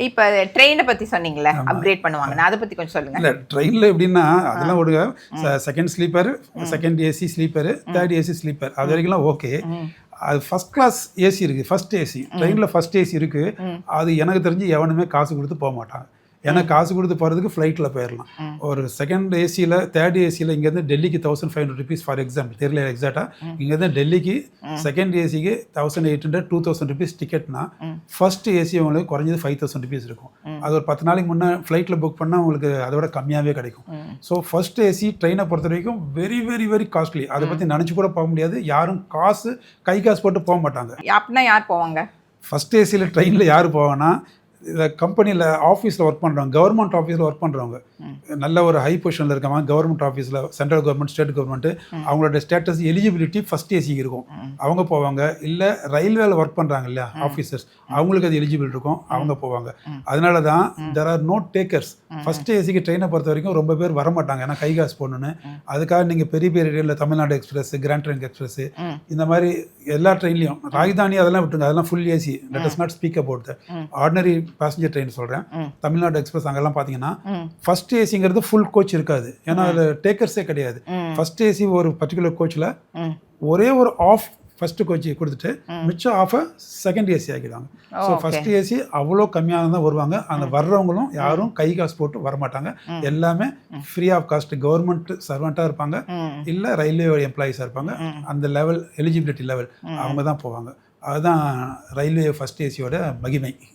இப்ப ட்ரெயினை பத்தி சொன்னீங்கல்ல அப்கிரேட் பண்ணுவாங்க. அதை பத்தி கொஞ்சம் சொல்லுங்க. இல்லை ட்ரெயினில் எப்படின்னா அதெல்லாம் ஒரு second sleeper second AC sleeper third AC sleeper அது வரைக்கும்லாம் ஓகே அது ஃபர்ஸ்ட் கிளாஸ் ஏசி இருக்குது ஃபர்ஸ்ட் ஏசி ட்ரெயினில் ஃபர்ஸ்ட் ஏசி இருக்குது அது எனக்கு தெரிஞ்சு எவனுமே காசு கொடுத்து போக மாட்டாங்க ஏன்னா காசு கொடுத்து போகிறதுக்கு ஃப்ளைட்டில் போயிடலாம் ஒரு செகண்ட் ஏசியில் தேர்ட் ஏசியில் இங்கேருந்து டெல்லிக்கு thousand five hundred rupees for example தெரியல எக்ஸாக்டாக இங்கேருந்து டெல்லிக்கு செகண்ட் ஏசிக்கு thousand eight hundred two thousand rupees டிக்கெட்னா first AC உங்களுக்கு குறைஞ்சது ஃபைவ் தௌசண்ட் ருபீஸ் இருக்கும். அது ஒரு பத்து நாளைக்கு முன்னே ஃப்ளைட்டில் புக் பண்ணால் உங்களுக்கு அதோட கம்மியாகவே கிடைக்கும். ஸோ ஃபர்ஸ்ட் ஏசி ட்ரெயினை பொறுத்த வரைக்கும் வெரி வெரி வெரி காஸ்ட்லி அதை பற்றி நினச்சி கூட போக முடியாது. யாரும் காசு கை காசு போட்டு போக மாட்டாங்க. அப்படின்னா யார் போவாங்க? ஃபஸ்ட் ஏசியில் ட்ரெயினில் யார் போவாங்கன்னா இந்த கம்பெனியில் ஆஃபீஸில் ஒர்க் பண்ணுறவங்க கவர்மெண்ட் ஆஃபீஸில் ஒர்க் பண்ணுறவங்க நல்ல ஒரு ஹை பொசிஷனில் இருக்கவங்க கவர்மெண்ட் ஆஃபீஸில் சென்ட்ரல் கவர்மெண்ட் ஸ்டேட் கவர்மெண்ட்டு அவங்களோட ஸ்டேட்டஸ் எலிஜிபிலிட்டி ஃபஸ்ட் ஏசிக்கு இருக்கும். அவங்க போவாங்க. இல்லை ரயில்வேல ஒர்க் பண்ணுறாங்க இல்லையா ஆஃபீஸர்ஸ் அவங்களுக்கு அது எலிஜிபிள் இருக்கும். அவங்க போவாங்க. அதனால தான் there are no takers first ஏசிக்கு ட்ரெயினை பொறுத்த வரைக்கும் ரொம்ப பேர் வர மாட்டாங்க ஏன்னா கை காசு போடணுன்னு அதுக்காக நீங்கள் பெரிய பெரிய ரயிலில் Tamil Nadu express grand train express இந்த மாதிரி எல்லா ட்ரெயின்லையும் ராஜதானி அதெல்லாம் விட்டுருங்க. அதெல்லாம் full AC let us not speak about ordinary passenger train சொல்கிறேன் தமிழ்நாடு எக்ஸ்பிரஸ் அங்கெல்லாம் பார்த்தீங்கன்னா ஃபர்ஸ்ட் ஏசிங்கிறது ஃபுல் கோச் இருக்காது. ஏன்னா அதில் டேக்கர்ஸே கிடையாது. ஃபர்ஸ்ட் ஏசி ஒரு பர்டிகுலர் கோச்சில் ஒரே ஒரு ஆஃப் ஃபர்ஸ்ட் கோச் கொடுத்துட்டு மிச்சம் ஆஃபை செகண்ட் ஏசி ஆக்கிடுவாங்க. ஸோ ஃபர்ஸ்ட் ஏசி அவ்வளோ கம்மியாக தான் வருவாங்க. அந்த வர்றவங்களும் யாரும் கை காசு போட்டு வரமாட்டாங்க. எல்லாமே ஃப்ரீ ஆஃப் காஸ்ட் கவர்மெண்ட் சர்வெண்ட்டாக இருப்பாங்க. இல்லை ரயில்வே எம்ப்ளாயீஸாக இருப்பாங்க. அந்த லெவல் எலிஜிபிலிட்டி லெவல் அவங்க தான் போவாங்க. அதுதான் ரயில்வே ஃபர்ஸ்ட் ஏசியோட மகிமை.